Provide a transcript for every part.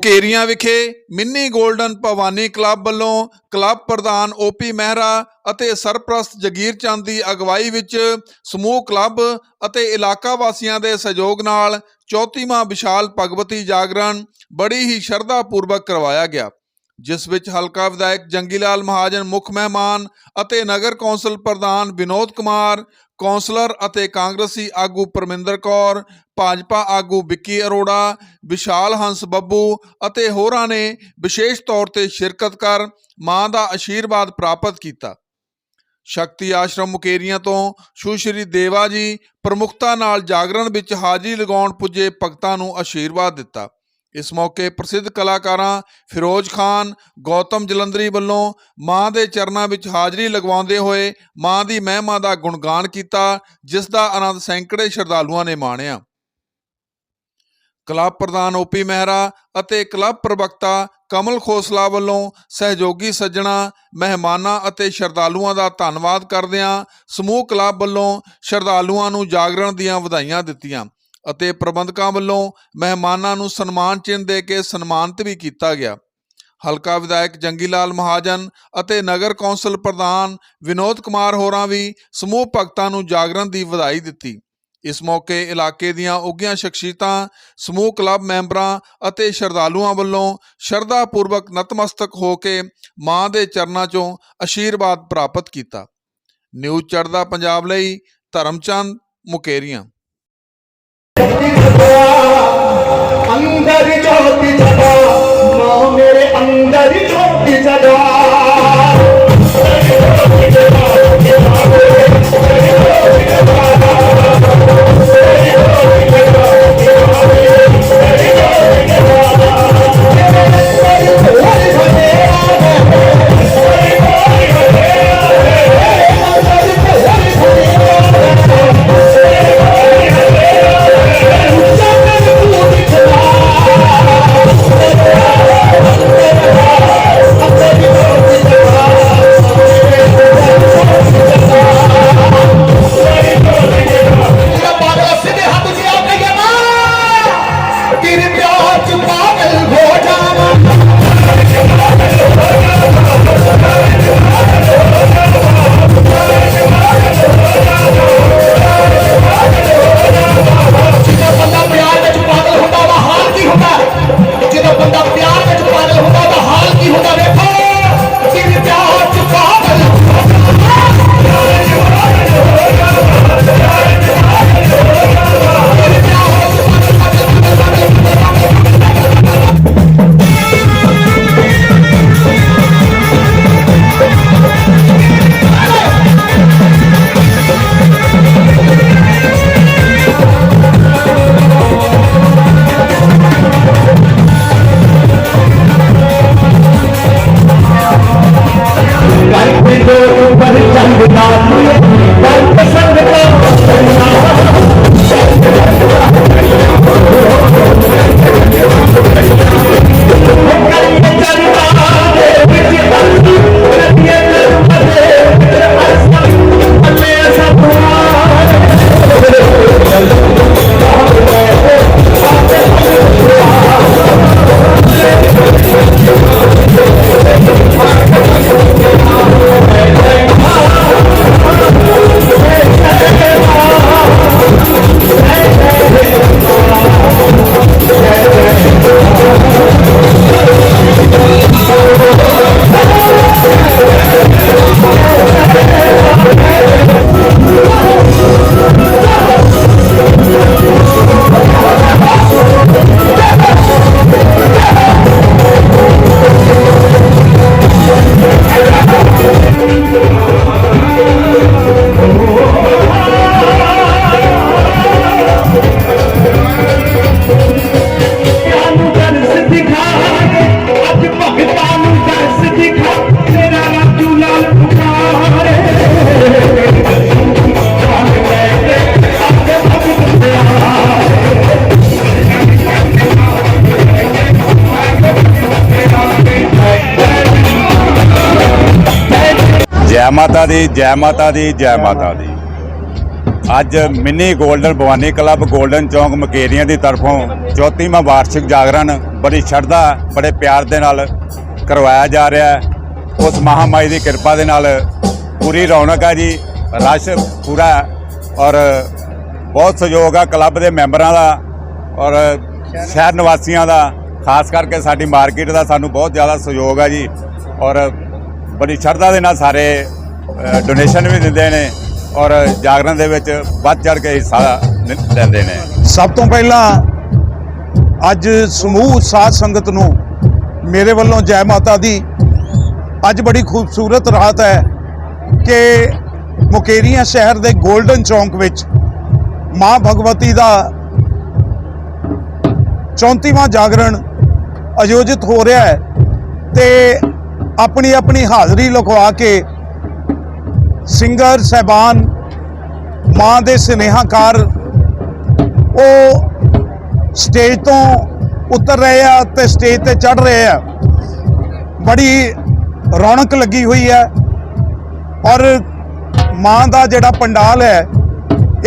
ਮੁਕੇਰੀਆਂ ਵਿਖੇ mini golden Bhawani club ਵੱਲੋਂ club ਪ੍ਰਧਾਨ ਓਪੀ ਮਹਿਰਾ ਅਤੇ ਸਰਪ੍ਰਸਤ ਜਗੀਰ ਚੰਦ ਦੀ ਅਗਵਾਈ ਵਿੱਚ ਸਮੂਹ ਕਲੱਬ ਅਤੇ ਇਲਾਕਾ ਵਾਸੀਆਂ ਦੇ ਸਹਿਯੋਗ ਨਾਲ 34ਵਾਂ ਵਿਸ਼ਾਲ ਭਗਵਤੀ ਜਾਗਰਣ ਬੜੀ ਹੀ ਸ਼ਰਧਾ ਪੂਰਵਕ ਕਰਵਾਇਆ ਗਿਆ। ਜਿਸ ਵਿੱਚ ਹਲਕਾ ਵਿਧਾਇਕ ਜੰਗੀ ਲਾਲ ਮਹਾਜਨ, ਮੁੱਖ ਮਹਿਮਾਨ ਅਤੇ ਨਗਰ ਕੌਂਸਲ ਪ੍ਰਧਾਨ ਵਿਨੋਦ ਕੁਮਾਰ, ਕੌਂਸਲਰ ਅਤੇ ਕਾਂਗਰਸੀ ਆਗੂ ਪਰਮਿੰਦਰ ਕੌਰ, ਭਾਜਪਾ ਆਗੂ ਵਿੱਕੀ ਅਰੋੜਾ, ਵਿਸ਼ਾਲ ਹੰਸ ਬੱਬੂ ਅਤੇ ਹੋਰਾਂ ਨੇ ਵਿਸ਼ੇਸ਼ ਤੌਰ ਤੇ ਸ਼ਿਰਕਤ ਕਰ ਮਾਂ ਦਾ ਆਸ਼ੀਰਵਾਦ ਪ੍ਰਾਪਤ ਕੀਤਾ। ਸ਼ਕਤੀ ਆਸ਼ਰਮ ਮੁਕੇਰੀਆਂ ਤੋਂ ਸੁਸ਼੍ਰੀ ਦੇਵਾ ਜੀ ਪ੍ਰਮੁਖਤਾ ਨਾਲ ਜਾਗਰਣ ਵਿੱਚ ਹਾਜ਼ਰੀ ਲਗਾਉਣ ਪੁੱਜੇ ਭਗਤਾਂ ਨੂੰ ਆਸ਼ੀਰਵਾਦ ਦਿੱਤਾ। ਇਸ ਮੌਕੇ ਪ੍ਰਸਿੱਧ ਕਲਾਕਾਰਾਂ ਫਿਰੋਜ਼ ਖਾਨ, ਗੌਤਮ ਜਲੰਧਰੀ ਵੱਲੋਂ ਮਾਂ ਦੇ ਚਰਨਾਂ ਵਿੱਚ ਹਾਜ਼ਰੀ ਲਗਵਾਉਂਦੇ ਹੋਏ ਮਾਂ ਦੀ ਮਹਿਮਾ ਦਾ ਗੁਣਗਾਨ ਕੀਤਾ, ਜਿਸ ਦਾ ਆਨੰਦ ਸੈਂਕੜੇ ਸ਼ਰਧਾਲੂਆਂ ਨੇ ਮਾਣਿਆ। ਕਲੱਬ ਪ੍ਰਧਾਨ ਓਪੀ ਮਹਿਰਾ ਅਤੇ ਕਲੱਬ ਪ੍ਰਵਕਤਾ ਕਮਲ ਖੋਸਲਾ ਵੱਲੋਂ ਸਹਿਯੋਗੀ ਸੱਜਣਾ, ਮਹਿਮਾਨਾਂ ਅਤੇ ਸ਼ਰਧਾਲੂਆਂ ਦਾ ਧੰਨਵਾਦ ਕਰਦਿਆਂ ਸਮੂਹ ਕਲੱਬ ਵੱਲੋਂ ਸ਼ਰਧਾਲੂਆਂ ਨੂੰ ਜਾਗਰਣ ਦੀਆਂ ਵਧਾਈਆਂ ਦਿੱਤੀਆਂ। ਅਤੇ ਪ੍ਰਬੰਧਕਾਂ ਵੱਲੋਂ ਮਹਿਮਾਨਾਂ ਨੂੰ ਸਨਮਾਨ ਚਿੰਨ੍ਹ ਦੇ ਕੇ ਸਨਮਾਨਿਤ ਵੀ ਕੀਤਾ ਗਿਆ। ਹਲਕਾ ਵਿਧਾਇਕ ਜੰਗੀ ਲਾਲ ਮਹਾਜਨ ਅਤੇ ਨਗਰ ਕੌਂਸਲ ਪ੍ਰਧਾਨ ਵਿਨੋਦ ਕੁਮਾਰ ਹੋਰਾਂ ਵੀ ਸਮੂਹ ਭਗਤਾਂ ਨੂੰ ਜਾਗਰਣ ਦੀ ਵਧਾਈ ਦਿੱਤੀ। ਇਸ ਮੌਕੇ ਇਲਾਕੇ ਦੀਆਂ ਉੱਘੀਆਂ ਸ਼ਖਸੀਅਤਾਂ, ਸਮੂਹ ਕਲੱਬ ਮੈਂਬਰਾਂ ਅਤੇ ਸ਼ਰਧਾਲੂਆਂ ਵੱਲੋਂ ਸ਼ਰਧਾ ਪੂਰਵਕ ਨਤਮਸਤਕ ਹੋ ਕੇ ਮਾਂ ਦੇ ਚਰਨਾਂ 'ਚੋਂ ਆਸ਼ੀਰਵਾਦ ਪ੍ਰਾਪਤ ਕੀਤਾ। ਨਿਊਜ਼ ਚੜ੍ਹਦਾ ਪੰਜਾਬ ਲਈ ਧਰਮਚੰਦ ਮੁਕੇਰੀਆਂ। अंदर ज्योति जगा माँ मेरे अंदर ज्योति जगा ਮਾਤਾ ਦੀ ਜੈ ਮਾਤਾ ਦੀ ਜੈ ਮਾਤਾ ਦੀ। ਅੱਜ mini golden Bhawani club golden ਚੌਂਕ ਮਕੇਰੀਆਂ ਦੀ ਤਰਫੋਂ 34ਵਾਂ ਵਾਰਸ਼ਿਕ ਜਾਗਰਣ ਬੜੀ ਸ਼ਰਧਾ ਬੜੇ ਪਿਆਰ ਦੇ ਨਾਲ ਕਰਵਾਇਆ ਜਾ ਰਿਹਾ ਹੈ। ਉਸ ਮਹਾਮਾਈ ਦੀ ਕਿਰਪਾ ਦੇ ਨਾਲ ਪੂਰੀ ਰੌਣਕ ਹੈ ਜੀ ਰਸ਼ ਪੂਰਾ ਹੈ ਔਰ ਬਹੁਤ ਸਹਿਯੋਗ ਆ ਕਲੱਬ ਦੇ ਮੈਂਬਰਾਂ ਦਾ ਔਰ ਸ਼ਹਿਰ ਨਿਵਾਸੀਆਂ ਦਾ ਖਾਸ ਕਰਕੇ ਸਾਡੀ ਮਾਰਕੀਟ ਦਾ ਸਾਨੂੰ ਬਹੁਤ ਜ਼ਿਆਦਾ ਸਹਿਯੋਗ ਆ ਜੀ ਔਰ ਬੜੀ ਸ਼ਰਧਾ ਦੇ ਨਾਲ ਸਾਰੇ ਡੋਨੇਸ਼ਨ ਵੀ ਦਿੰਦੇ ਨੇ ਔਰ ਜਾਗਰਣ ਦੇ ਵਿੱਚ ਵੱਧ ਚੜ ਕੇ ਹਿੱਸਾ ਲੈਂਦੇ ਨੇ। ਸਭ ਤੋਂ ਪਹਿਲਾਂ ਅੱਜ ਸਮੂਹ ਸਾਧ ਸੰਗਤ ਨੂੰ ਮੇਰੇ ਵੱਲੋਂ ਜੈ ਮਾਤਾ ਦੀ ਅੱਜ ਬੜੀ ਖੂਬਸੂਰਤ ਰਾਤ ਹੈ ਕਿ ਮੁਕੇਰੀਆਂ ਸ਼ਹਿਰ ਦੇ 골ਡਨ ਚੌਂਕ ਵਿੱਚ ਮਾਂ ਭਗਵਤੀ ਦਾ 34ਵਾਂ ਜਾਗਰਣ ਆਯੋਜਿਤ ਹੋ ਰਿਹਾ ਹੈ ਤੇ ਆਪਣੀ ਆਪਣੀ ਹਾਜ਼ਰੀ ਲਿਖਵਾ ਕੇ ਸਿੰਗਰ ਸਹਿਬਾਨ, ਮਾਂ ਦੇ ਸਨੇਹਾਕਾਰ, ਉਹ ਸਟੇਜ ਤੋਂ ਉਤਰ ਰਹੇ ਆ ਤੇ ਸਟੇਜ ਤੇ ਚੜ ਰਹੇ ਆ। ਬੜੀ ਰੌਣਕ ਲੱਗੀ ਹੋਈ ਹੈ ਔਰ ਮਾਂ ਦਾ ਜਿਹੜਾ ਪੰਡਾਲ ਹੈ,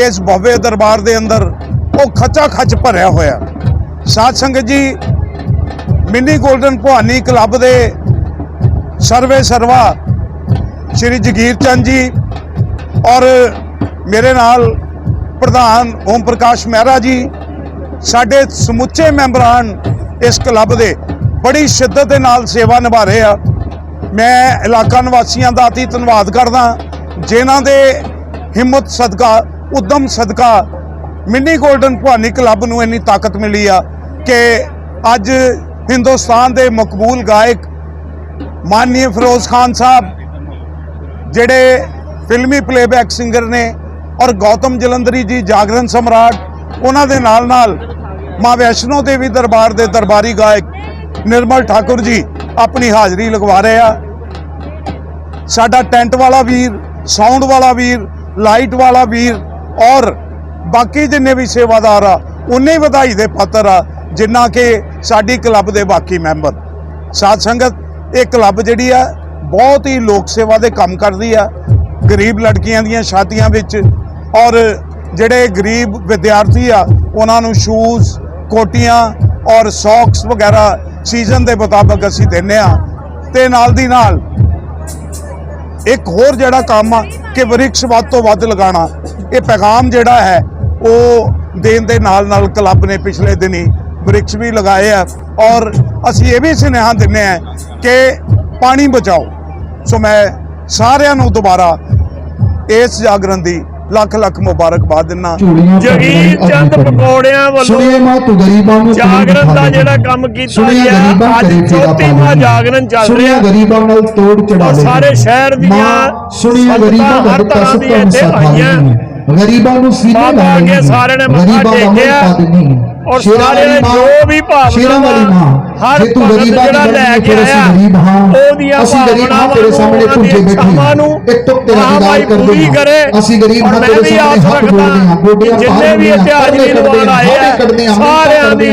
ਇਸ ਭਵਯ ਦਰਬਾਰ ਦੇ ਅੰਦਰ ਉਹ ਖੱਚਾ ਖੱਚ ਭਰਿਆ ਹੋਇਆ। ਸਾਧ ਸੰਗਤ ਜੀ, ਮਿੰਨੀ ਗੋਲਡਨ ਪੁਹਾਨੀ ਕਲੱਬ ਦੇ ਸਰਵੇ ਸਰਵਾ ਸ਼੍ਰੀ ਜਗੀਰ ਚੰਦ ਜੀ ਔਰ ਮੇਰੇ ਨਾਲ ਪ੍ਰਧਾਨ ਓਮ ਪ੍ਰਕਾਸ਼ ਮਹਿਰਾ ਜੀ, ਸਾਡੇ ਸਮੁੱਚੇ ਮੈਂਬਰਾਨ ਇਸ ਕਲੱਬ ਦੇ ਬੜੀ ਸ਼ਿੱਦਤ ਦੇ ਨਾਲ ਸੇਵਾ ਨਿਭਾ ਰਹੇ ਆ। ਮੈਂ ਇਲਾਕਾ ਨਿਵਾਸੀਆਂ ਦਾ ਅਤੀ ਧੰਨਵਾਦ ਕਰਦਾ ਜਿਨ੍ਹਾਂ ਦੇ ਹਿੰਮਤ ਸਦਕਾ, ਉਦਮ ਸਦਕਾ ਮਿੰਨੀ 골ਡਨ ਭਵਾਨੀ ਕਲੱਬ ਨੂੰ ਇੰਨੀ ਤਾਕਤ ਮਿਲੀ ਆ ਕਿ ਅੱਜ ਹਿੰਦੁਸਤਾਨ ਦੇ ਮਕਬੂਲ ਗਾਇਕ ਮਾਨਨੀय ਫਿਰੋਜ਼ ਖਾਨ ਸਾਹਿਬ ਜਿਹੜੇ ਫਿਲਮੀ ਪਲੇਬੈਕ ਸਿੰਗਰ ਨੇ ਔਰ ਗੌਤਮ ਜਲੰਧਰੀ ਜੀ ਜਾਗਰਣ ਸਮਰਾਟ, ਉਹਨਾਂ ਦੇ ਨਾਲ ਨਾਲ ਮਾਂ ਵੈਸ਼ਨੋ ਦੇਵੀ ਦਰਬਾਰ ਦੇ ਦਰਬਾਰੀ ਗਾਇਕ ਨਿਰਮਲ ਠਾਕੁਰ ਜੀ ਆਪਣੀ ਹਾਜ਼ਰੀ ਲਗਵਾ ਰਹੇ ਆ। ਸਾਡਾ ਟੈਂਟ ਵਾਲਾ ਵੀਰ, ਸਾਊਂਡ ਵਾਲਾ ਵੀਰ, ਲਾਈਟ ਵਾਲਾ ਵੀਰ ਔਰ ਬਾਕੀ ਜਿੰਨੇ ਵੀ ਸੇਵਾਦਾਰ ਆ ਉਹਨੇ ਵਧਾਈ ਦੇ ਪਾਤਰ ਆ, ਜਿੰਨਾ ਕਿ ਸਾਡੀ ਕਲੱਬ ਦੇ ਬਾਕੀ ਮੈਂਬਰ। ਸਾਧ ਸੰਗਤ, ਇਹ ਕਲੱਬ ਜਿਹੜੀ ਆ ਬਹੁਤ ਹੀ ਲੋਕ ਸੇਵਾ ਦੇ ਕੰਮ ਕਰਦੀ ਆ, ਗਰੀਬ ਲੜਕੀਆਂ ਦੀਆਂ ਸ਼ਾਦੀਆਂ ਵਿੱਚ। ਔਰ ਜਿਹੜੇ ਗਰੀਬ ਵਿਦਿਆਰਥੀ ਆ, ਉਹਨਾਂ ਨੂੰ ਸ਼ੂਜ਼ ਕੋਟੀਆਂ ਔਰ ਸੌਕਸ ਵਗੈਰਾ ਸੀਜ਼ਨ ਦੇ ਮੁਤਾਬਕ ਅਸੀਂ ਦਿੰਨੇ ਆ। ਤੇ ਨਾਲ ਦੀ ਨਾਲ ਇੱਕ ਹੋਰ ਜਿਹੜਾ ਕੰਮ ਆ ਕਿ ਵਰਿਕਸ਼ ਵੱਧ ਤੋਂ ਵੱਧ ਲਗਾਉਣਾ, ਇਹ ਪੈਗਾਮ ਜਿਹੜਾ ਹੈ, ਉਹ ਦੇਣ ਦੇ ਨਾਲ ਨਾਲ ਕਲੱਬ ਨੇ ਪਿਛਲੇ ਦਿਨੀ ਵਰਿਕਸ਼ ਵੀ ਲਗਾਏ ਆ। ਔਰ ਅਸੀਂ ਇਹ ਵੀ ਸੁਨੇਹਾ ਦਿੰਨੇ ਆ ਕਿ ਪਾਣੀ ਬਚਾਓ। ਸੋ ਮੈਂ ਸਾਰਿਆਂ ਨੂੰ ਦੁਬਾਰਾ ਇਸ ਜਾਗਰਣ ਦੀ ਲੱਖ ਲੱਖ ਮੁਬਾਰਕਬਾਦ ਦਿੰਨਾ ਜਗੀਰ ਚੰਦ ਪਕੌੜਿਆਂ ਸੁਣੀਏ ਵੱਲੋਂ ਮਾਂ ਤੂੰ ਗਰੀਬਾਂ ਨੂੰ ਜਾਗਰਣ ਦਾ ਜਿਹੜਾ ਕੰਮ ਕੀਤਾ ਸੁਣੀਏ ਗਿਆ, ਅੱਜ ਕਰੇ ਤੇਰਾ 34ਵਾਂ ਪਾਲਣ। ਜਾਗਰਣ ਚੱਲ ਸੁਣੀਏ ਰਿਹਾ। ਗਰੀਬਾਂ ਨਾਲ ਤੋੜ ਚੜਾ ਔਰ ਲੈ ਸਾਰੇ ਸ਼ਹਿਰ ਦੀਆਂ ਸੁਣੀਏ ਗਰੀਬਾਂ ਦਾ ਹਰ ਦੁੱਖ ਤਰ੍ਹਾਂ ਦੀਆਂ ਸੁੱਤਾ ਇੱਥੇ ਮੁਸਾਫਾ ਆਈਆਂ। ਗਰੀਬਾਂ ਨੂੰ ਸੀਨੇ ਮਾਤਾ ਲਾ ਅੱਗੇ ਲੈਣੀ। ਸਾਰਿਆਂ ਨੇ ਮੱਥਾ ਟੇਕਿਆ। ਔਰ ਸ਼ੇਰਾਂ ਸਾਰਿਆਂ ਨੇ ਜੋ ਵੀ ਭਾਵਨਾ ਸ਼ੇਰਾਂ ਵਾਲੀ ਮਾਂ ਹਰ ਤੂੰ ਗਰੀਬਾਂ ਜਿਹੜਾ ਦੀ ਲੈ ਕੇ ਆਇਆ, ਉਹਦੀਆਂ ਅਸੀਂ ਗਰੀਬ ਹਾਂ ਭਾਵਨਾਵਾਂ ਤੇਰੇ ਨੂੰ, ਸਾਹਮਣੇ ਭੁੱਜੇ ਬੈਠੇ ਨੂੰ ਇੱਕ ਟੁਕ ਤੇਰਾ ਦੀਦਾਰ ਕਰੇ। ਅਸੀਂ ਗਰੀਬ ਹਾਂ ਤੇਰੇ ਸਾਹਮਣੇ ਹੱਥ ਜੋੜਦੇ ਹਾਂ। ਗੋਡਿਆਂ ਜਿੰਨੇ ਵੀ ਹਾਜ਼ਰੀ ਕੱਢਦੇ ਲਵਾਉਣ ਆਏ ਆ, ਸਾਰਿਆਂ ਦੀ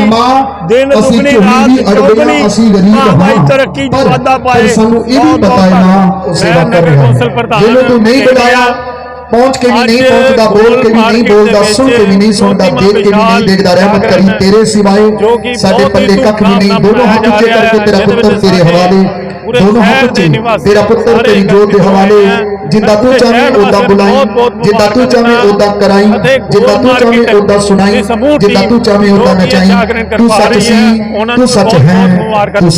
ਦਿਨ ਦੁਗਣੀ ਰਾਤ ਚੌਗੁਣੀ। ਅਸੀਂ ਗਰੀਬ ਹਾਂ ਤਰੱਕੀ ਪਰ ਪਾਏ। ਸਾਨੂੰ ਇਹ ਵੀ ਉਹ ਸੇਵਾ ਕਰ ਰਿਹਾ ਜਿਹਨੂੰ ਤੂੰ ਨਹੀਂ ਬੁਲਾਇਆ ਆ, ਪਹੁੰਚ ਕੇ ਵੀ ਨਹੀਂ ਪਹੁੰਚਦਾ ਬੋਲ ਕੇ ਵੀ ਨਹੀਂ ਬੋਲਦਾ ਸੁਣ ਕੇ ਵੀ ਨਹੀਂ ਸੁਣਦਾ ਦੇਖ ਕੇ ਵੀ ਨਹੀਂ ਦੇਖਦਾ ਰਹਿਮਤ ਕਰੀ ਤੇਰੇ ਸਿਵਾਏ ਸਾਡੇ ਪੱਲੇ ਕੱਖ ਵੀ ਨਹੀਂ ਦੋਨੋਂ ਹੱਥ ਉੱਚੇ ਕਰਕੇ ਤੇਰਾ ਪੁੱਤਰ ਤੇਰੇ ਹਵਾਲੇ ਦੋਨੋਂ ਹੱਥ ਉੱਚੇ ਤੇਰਾ ਪੁੱਤਰ ਤੇਰੀ ਜੋਤ ਦੇ ਹਵਾਲੇ। ਜਿੱਦਾਂ ਤੂੰ ਚਾਹਵੇਂ ਉਦਾਂ ਬੁਲਾਈ ਜਿੱਦਾਂ ਤੂੰ ਚਾਹਵੇਂ ਉਦਾਂ ਕਰਾਈ ਜਿੱਦਾਂ ਤੂੰ ਚਾਹਵੇਂ ਉਦਾਂ ਸੁਣਾਈ ਜਿੱਦਾਂ ਤੂੰ ਚਾਹਵੇਂ ਉਦਾਂ ਨਚਾਈ ਤੂੰ ਸੱਚ ਸੀ ਤੂੰ ਸੱਚ ਹੈ ਤੂੰ